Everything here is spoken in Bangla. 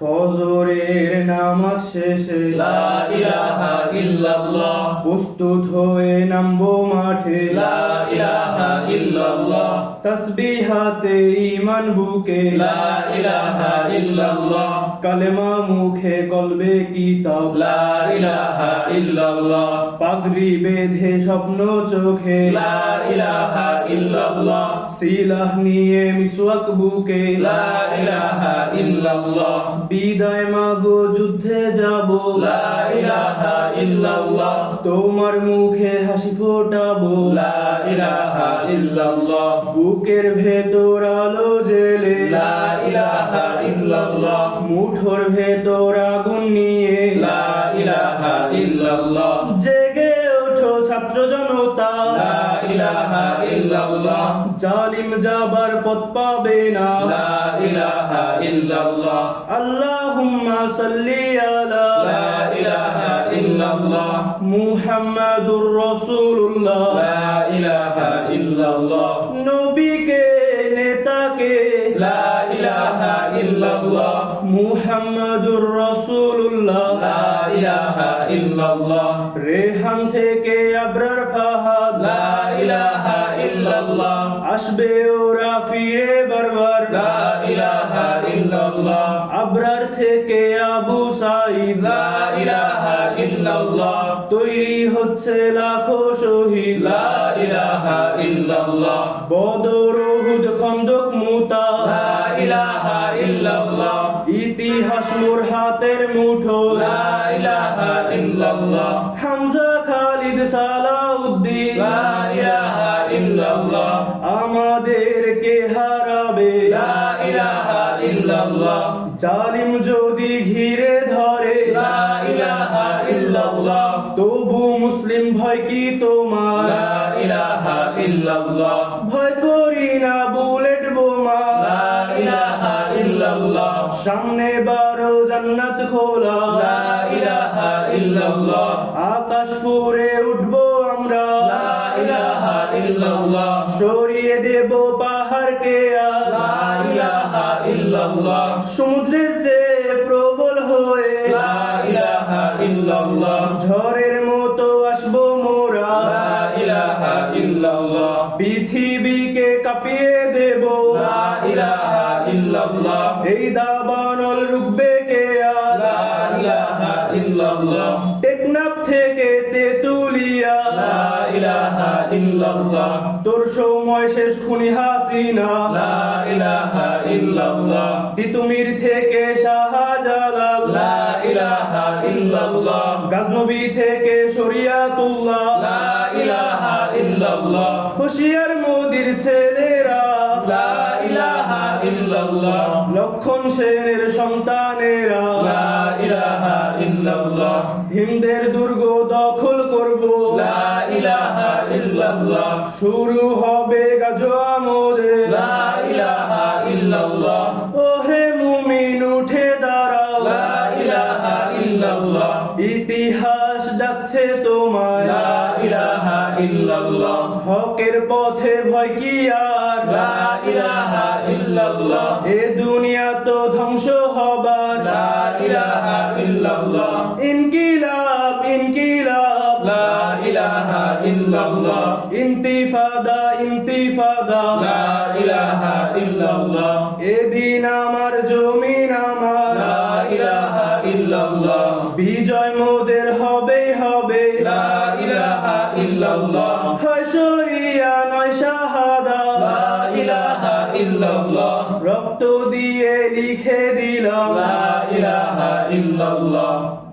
ফজরের নামাজ শেষে লা ইলাহা ইল্লাল্লাহ। প্রস্তুত হয়ে নামবো মাঠে। লা ইলাহা ইল্লাল্লাহ। তসবিহাতে ইমান বুকে। লা ইলাহা ইল্লাল্লাহ। কালেমা মুখে কলবে কিতাব। লা ইলাহা ইল্লাল্লাহ। পাগড়ি বেঁধে স্বপ্ন চোখে। লা ইলাহা ইল্লাল্লাহ। সিলাহ নিয়ে মিসওয়াক বুকে লা ইলাহা ইল্লাল্লাহ। বিদায় মাগো যুদ্ধে যাব। লা ইলাহা ইল্লাল্লাহ। তোমার মুখে হাসি ফোটাবো। লা ইলাহা ইল্লাল্লাহ। বুকের ভেতর আলো জেলে। লা ইলাহা ইল্লাল্লাহ। মুঠোর ভেতর আগুন নিয়ে। লা জালিম যাবার পথ পাবে না। লা ইলাহা ইল্লাল্লাহ। আল্লাহুম্মা সাল্লি আলা লা ইলাহা ইল্লাল্লাহ। মুহাম্মাদুর রাসূলুল্লাহ। লা ইলাহা ইল্লাল্লাহ। নবীকে নেতাকে। লা ইলাহা ইল্লাল্লাহ। মুহাম্মাদুর রাসূলুল্লাহ। লা ইলাহা ইল্লাল্লাহ। রেহান থেকে আবরার ইলাহা ইল্লাল্লাহ। আসবে ওরা ফিরে বারবার। লা ইলাহা ইল্লাল্লাহ। আবরার থেকে আবু সাইদ। লা ইলাহা ইল্লাল্লাহ। তৈরি হচ্ছে লাখো শহীদ। লা ইলাহা ইল্লাল্লাহ। বদর উহুদ খন্দক মুতা। লা ইলাহা ইল্লাল্লাহ। ইতিহাস মোর হাতের মুঠো লা ইলাহা ইল্লাল্লাহ। হামজা খালিদ সালাউদ্দিন আমাদেরকে হারাবে। লা ইলাহা ইল্লাল্লাহ। জালিম যদি ঘিরে ধরে। লা ইলাহা ইল্লাল্লাহ। তবু মুসলিম ভয় কি তোমার? লা ইলাহা ইল্লাল্লাহ। ভয় করি না বুলেট বোমা। লা ইলাহা ইল্লাল্লাহ। সামনে বারো জান্নাত খোলা। লা ইলাহা ইল্লাল্লাহ। আকাশ পুরে উঠবো আমরা। দেব পাহাড়কে সমুদ্রের চেয়ে প্রবল হয়ে ঝড়ের মতো আসব মোরা। পৃথিবীকে কাঁপিয়ে দেব। এই দাবানল রুখবে কে টেকনাফ থেকে তেতুলিয়া। ইল্লাল্লাহ। তোর সময় শেষ খুনি হাসিনা। লা ইলাহা ইল্লাল্লাহ। তিতুমির থেকে শাহজালাল। লা ইলাহা ইল্লাল্লাহ। গাজনবী থেকে শরিয়াতুল্লাহ। লা ইলাহা ইল্লাল্লাহ। হুশিয়ার মোদির ছেলেরা। লা ইলাহা ইল্লাল্লাহ। লক্ষণ সেনের সন্তানেরা। লা ইলাহা ইল্লাল্লাহ। হিমদের দুর্গ দখল করব। লা ইলাহা ইল্লাল্লাহ। শুরু হবে গাজোয়া লা ইলাহা ইল্লাল্লাহ। ওহে মুমিন উঠে দাঁড়াও। লা ইলাহা ইল্লাল্লাহ। ইতিহাস ডাকছে তোমায়। লা ইলাহা ইল্লাল্লাহ। হকের পথে ভয় কি আর? লা ইলাহা ইল্লাল্লাহ। এ দুনিয়া তো ধ্বংস হবার। লা ইলাহা ইল্লাল্লাহ। ইনকিলাব ইনকিলাব। ইলাহা ইল্লাল্লাহ। ইন্তিফাদা ইন্তিফাদা। লা ইলাহা ইল্লাল্লাহ। এদিন আমার জমিন আমার। লা ইলাহা ইল্লাল্লাহ। বিজয় মোদের হবে হবে। লা ইলাহা ইল্লাল্লাহ। হয় শরিয়া নয় শাহাদা। লা ইলাহা ইল্লাল্লাহ। রক্ত দিয়ে লিখে দিলাম। লা ইলাহা ইল্লাল্লাহ।